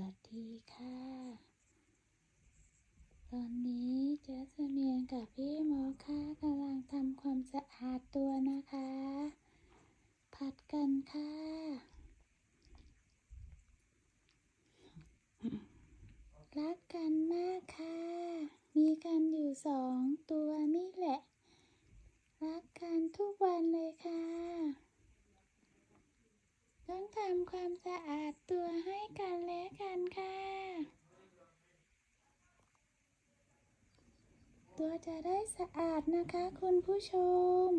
วัสดีค่ะ ตอนนี้เจสเมียนกับพี่โมอค่ะกำลังทำความสะอาดตัวนะคะ ผัดกันค่ะ รักกันมากค่ะ มีกันอยู่สองตัวนี่แหละ รักกันทุกวันเลยค่ะ ทำความสะอาดตัวให้กันและกันค่ะ ตัวจะได้สะอาดนะคะคุณผู้ชม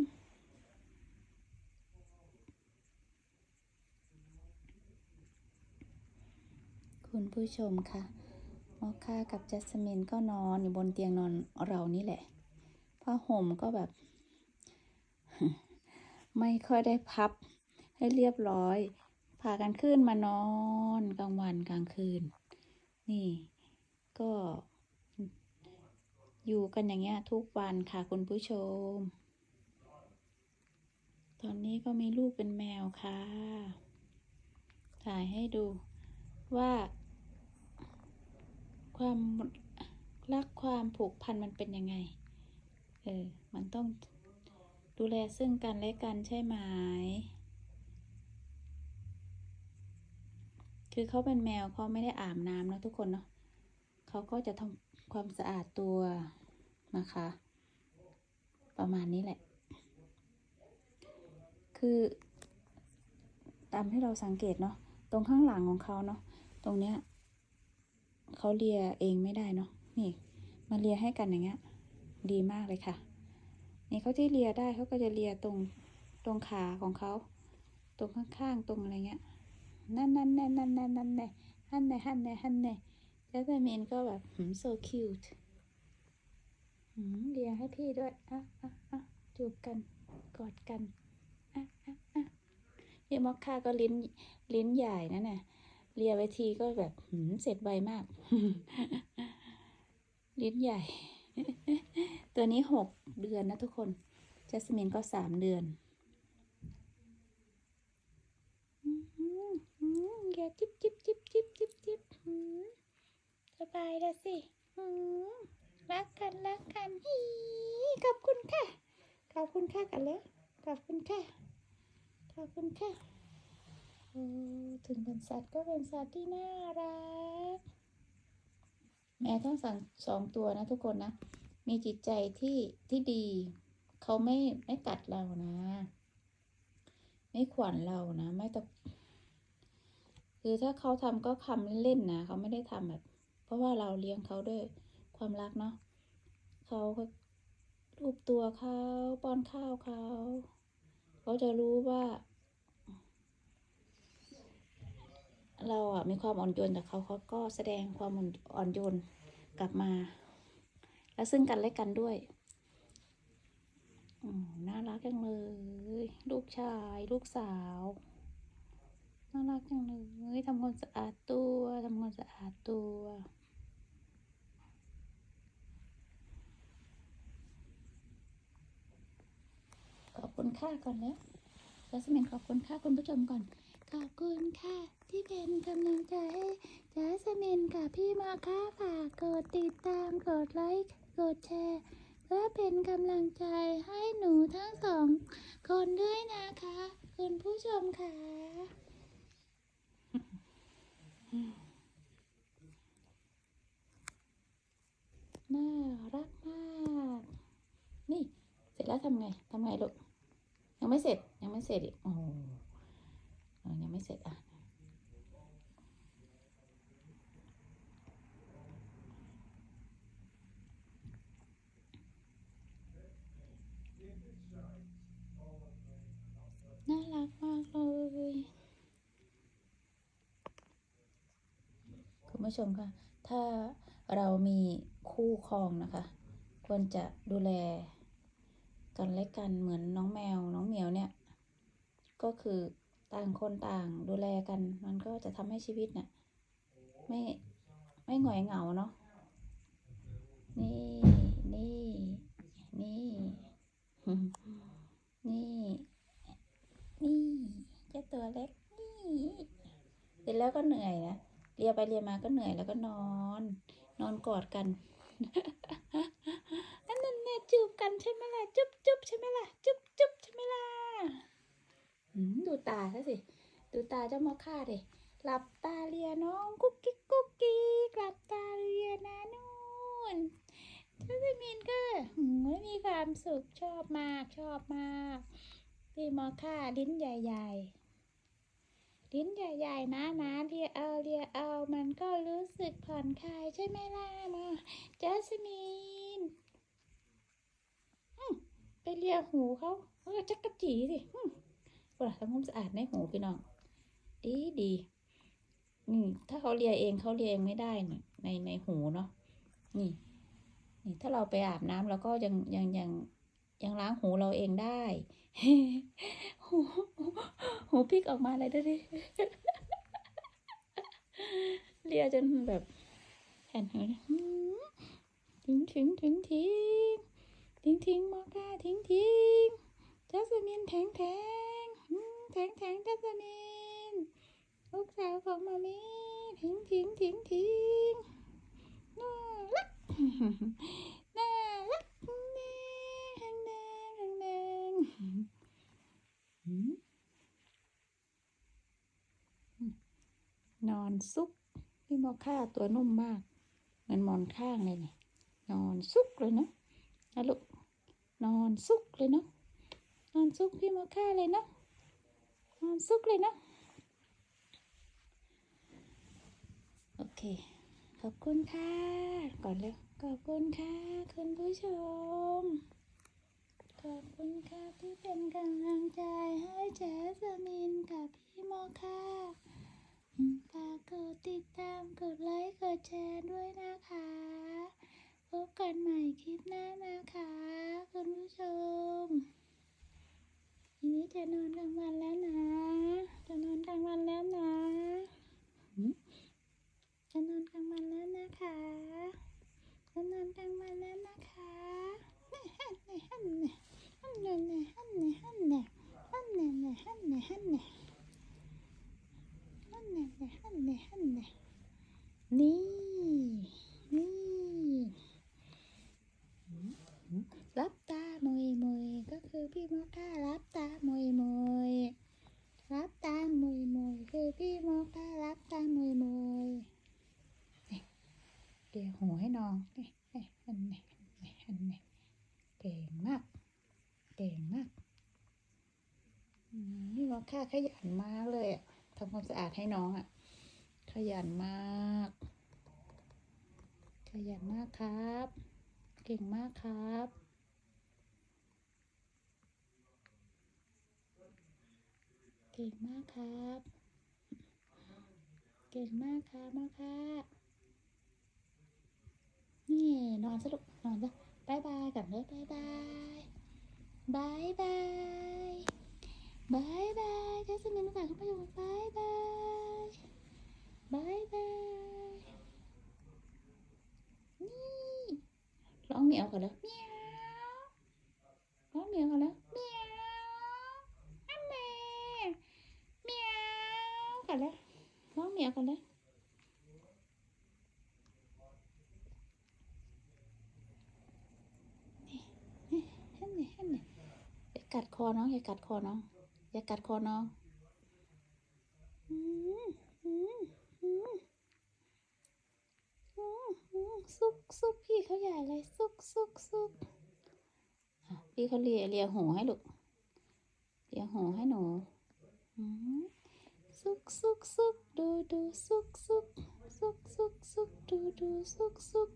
คุณผู้ชมค่ะมอคค่ากับจัสมินก็นอนอยู่บนเตียงนอนเรานี่แหละผ้าห่มก็แบบ ไม่ค่อยได้พับให้เรียบร้อย พากันขึ้นมานอนกลางวันกลางคืน นี่ก็อยู่กันอย่างเงี้ยทุกวันค่ะคุณผู้ชม ตอนนี้ก็มีลูกเป็นแมวค่ะ ถ่ายให้ดูว่า ความรักความผูกพันมันเป็นยังไง เออ มันต้องดูแลซึ่งกันและกันใช่ไหม คือเขาเป็นแมวเขาไม่ได้อาบน้ำนะทุกคนเนาะเขาก็จะทำความสะอาดตัวนะคะ ประมาณนี้แหละ คือตามที่เราสังเกตเนาะตรงข้างหลังของเขาเนาะตรงเนี้ยเขาเลียเองไม่ได้เนาะนี่มาเลียให้กันอย่างเงี้ย ดีมากเลยค่ะ นี่เขาที่เลียได้เขาก็จะเลียตรงตรงขาของเขา ตรงข้างๆตรงอะไรเงี้ย นั่นนั่นนั่นนั่นนั่นนั่นแน่ฮันแน่ฮันแน่ฮันแน่แล้วแต่เมนก็แบบหืม so cute หืมเลียให้พี่ด้วย อะอะอะจูบกัน กอดกัน อะอะอะพี่มอคค่าก็ลิ้น ลิ้นใหญ่นั่นน่ะเลียไปทีก็แบบหืม เสร็จไวมาก ลิ้นใหญ่ ตัวนี้หกเดือนนะทุกคน จัสมินก็สามเดือนอืมอื มอืมอย่าจิบจิบจิบจิบจิบจิบสบายแล้วสิรักกันรักกันฮีขอบคุณค่ะ ขอบคุณค่ะกันเลยขอบคุณค่ะ ขอบคุณค่ะโอ้ถึงเป็นสัตว์ก็เป็นสัตว์ที่น่ารัก แม่ทั้งสองสองตัวนะทุกคนนะ มีจิตใจที่ที่ดี เขาไม่ไม่กัดเรานะ ไม่ขวัญเรานะ ไม่ตะ คือถ้าเขาทำก็คำเล่นๆนะเขาไม่ได้ทำแบบ เพราะว่าเราเลี้ยงเขาด้วยความรักเนาะเขาก็รูปตัวเขาป้อนข้าวเขาเขาจะรู้ว่า เราอะมีความอ่อนโยนแต่เขาเขาก็แสดงความอ่อนโยนกลับมา และซึ่งกันและกันด้วยน่ารักจังเลย ลูกชาย ลูกสาว น่ารักจังเลยทำความสะอาดตัวทำความสะอาดตัวขอบคุณค่าก่อนแล้วจัสมินขอบคุณค่าคุณผู้ชมก่อน ขอบคุณค่ะ ที่เป็นกำลังใจให้จัสมินกับพี่มาค่าฝากกดติดตามกดไลค์กดแชร์เพื่อเป็นกำลังใจให้หนูทั้งสองคนด้วยนะคะ คุณผู้ชมค่ะ น่ารักมาก นี่ เสร็จแล้วทำไงทำไงลูก ยังไม่เสร็จ ยังไม่เสร็จอีก โอ้ยยังไม่เสร็จอะ น่ารักมากเลย คุณผู้ชมคะถ้าเรามีคู่ครองนะคะ ควรจะดูแลกันและกันเหมือนน้องแมวน้องเหมียวเนี่ย ก็คือต่างคนต่างดูแลกัน มันก็จะทำให้ชีวิตเนี่ยไม่ไม่หงอยเหงาเนาะนี่นี่นี่นี่นี่เจ้าตัวเล็กนี่เสร็จแล้วก็เหนื่อยนะ เลียไปเลียมาก็เหนื่อยแล้วก็นอน นอนกอดกันอันนั้นแน่จูบกันใช่ไหมล่ะจุ๊บจุ๊บใช่ไหมล่ะจุ๊บจุ๊บใช่ไหมล่ะดูตาซะสิ ดูตาเจ้ามอค่าดิหลับตาเลียน้องกุ๊กกิ๊กกุ๊กกิ๊กหลับตาเลียนะนู่นเจ้าสมินก็หืมมีความสุขชอบมากชอบมากพี่มอค่าลิ้นใหญ่ ๆ ลิ้นใหญ่ๆนะนะเลียเอาเลียเอา มันก็รู้สึกผ่อนคลายใช่ไหมล่ะมาเจสมินไปเลียหูเขาเออจักกะจีสิปวดทำความสะอาดในหูพี่น้อง ดีดีอืมถ้าเขาเลียเองเขาเลียเองไม่ได้นี่ในในหูเนาะนี่ นี่ถ้าเราไปอาบน้ำเราก็ยังยังยังยังล้างหูเราเองได้หู หูพิกออกมาเลยดูดิเลียจนแบบแผ่นหูทิ้งทิ้งทิ้งทิ้งทิ้งทิ้งมอก้าทิ้งทิ้งจัสมินแทงแทงแทงแทงจัสมินลูกสาวของมามีทิ้งทิ้งทิ้งทิ้งน่ารัก น่ารักแน่ฮังแน่ฮังแน่หืมน อนซุกพี่มอค่าตัวนุ่มมาก เหมือนหมอนข้างเลยนี่นอนซุกเลยเนาะนะลูกนอนซุกเลยเนาะนอนซุกพี่มอค่าเลยเนาะนอนซุกเลยเนาะโอเค ขอบคุณค่ะ ก่อนเร็วขอบคุณค่ะ คุณผู้ชม ขอบคุณค่ะที่เป็นกำลังใจให้แจสมินกับพี่โมค่ะ ฝากกดติดตาม กดไลค์ กดแชร์ด้วย นี่ นี่รับตามวยมวยก็คือพี่มอค่ารับตามวยมวยรับตามวยมวยคือพี่มอค่ารับตามวยมวยเดี๋ยวหูให้น้องนี่นี่อันนี้อันนี้อันนี้เก่งมาก เก่งมากนี่ว่าค่าขยันมากเลยทำความสะอาดให้น้องอะ ขยันมาก ยันมากครับ เก่งมากครับ เก่งมากครับ เก่งมากครับมากค่ะนี่นอนสรุปนอนจ้ะบายบายกันเลยบายบายบายบายบายบายเจสมินฝากคุณผู้ชมบายบายบายบาย ร้องเหมียวกันแล้วเหมียวร้องเหมียวกันแล้วเหมียวอันแน่เหมียวกันแล้วร้องเหมียวกันแล้วฮันนี่ฮันนี่อย่ากัดคอน้องอย่ากัดคอน้องอย่ากัดคอน้องอืมอืมอืมอืมอืมซุกซุกพี่เขาใหญ่เลย ซุกซุกพี่เขาเลียเลียหูให้ลูกเลียหูให้หนูซุกซุกซุกดูดูซุกซุกซุกซุกซุกดูดูซุกซุก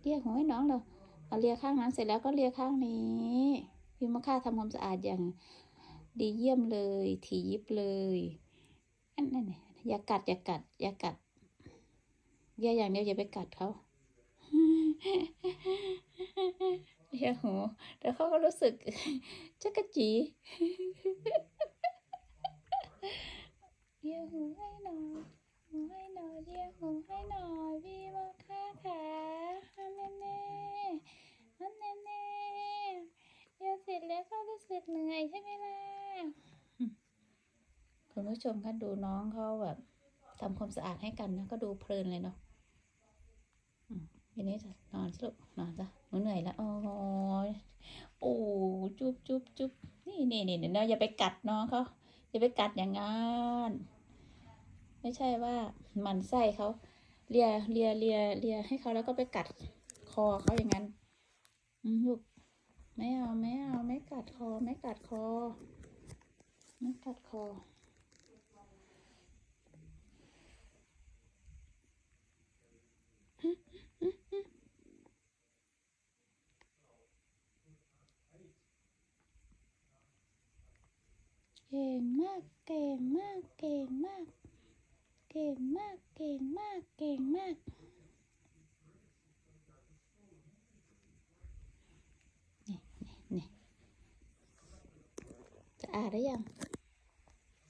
เลียหูให้น้องเลยเอาเลียข้างนั้นเสร็จแล้วก็เลียข้างนี้พี่มะค่าทำความสะอาดอย่างดีเยี่ยมเลยถี่ยิบเลยอันนั้นเนี่ยอย่ากัดอย่ากัดอย่ากัดอย่อย่างเดียวอย่าไปกัดเขา เลียหูแล้วเขาก็รู้สึกจักกะจีเลียหูให้หน่อยหูให้หน่อยเลียหูให้หน่อยพี่มะค่าขาอันแน่แน่ๆอันแน่แน่เดี๋ยเสร็จแล้วก็รู้สึกเหนื่อยใช่ไหมล่ะคุณผู้ชมคะดูน้องเขาแบบทำความสะอาดให้กันนะก็ดูเพลินเลยเนาะอืมทีนี้จะนอน สรุปนอนจ้ะหนูเหนื่อยแล้วโอ้ยโอ้จุ๊บจุ๊บจุ๊บนี่นี่นี่เดี๋ยวอย่าไปกัดน้องเขาอย่าไปกัดอย่างงั้นไม่ใช่ว่ามันไส้เขาเลียเลียเลียเลียให้เขาแล้วก็ไปกัดคอเขาอย่างนั้นอืมลูกไม่เอาไม่เอาไม่กัดคอ ไม่กัดคอ ไม่กัดคอ เก่งมาก เก่งมาก เก่งมาก เก่งมาก เก่งมาก เก่งมาก นี่นี่นี่สะอาดได้ยัง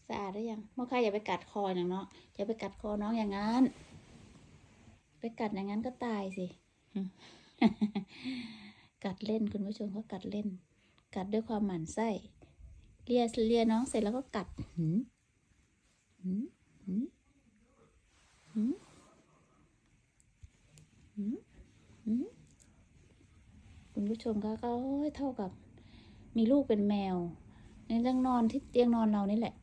สะอาดได้ยังมอค่าอย่าไปกัดคออย่างเนาะอย่าไปกัดคอน้องอย่างนั้น ไปกัดอย่างนั้นก็ตายสิ กัดเล่นคุณผู้ชมก็กัดเล่น กัดด้วยความหมั่นไส้ เลียเลียน้องเสร็จแล้วก็กัดหืมหืมหืมหืมหืมหืมคุณผู้ชมคะก็เท่ากับ มีลูกเป็นแมวในี่ต้องนอนที่เตียงนอนเรานี่แหละ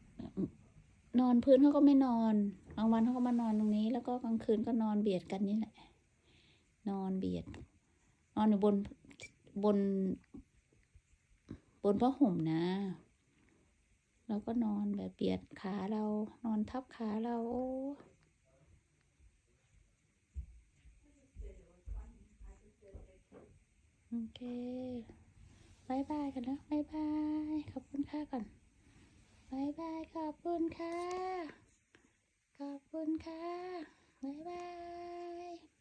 นอนพื้นเขาก็ไม่นอนกลางวันเขาก็มานอนตรงนี้ แล้วก็กลางคืนก็นอนเบียดกันนี่แหละ นอนเบียด นอนอยู่บนบนบนผ้าห่มนะ แล้วก็นอนแบบเบียดขาเรานอนทับขาเราโอ้โอเคบายบายกันนะบายบายขอบคุณค่ะก่อนบายบายขอบคุณค่ะ ขอบคุณค่ะบายบาย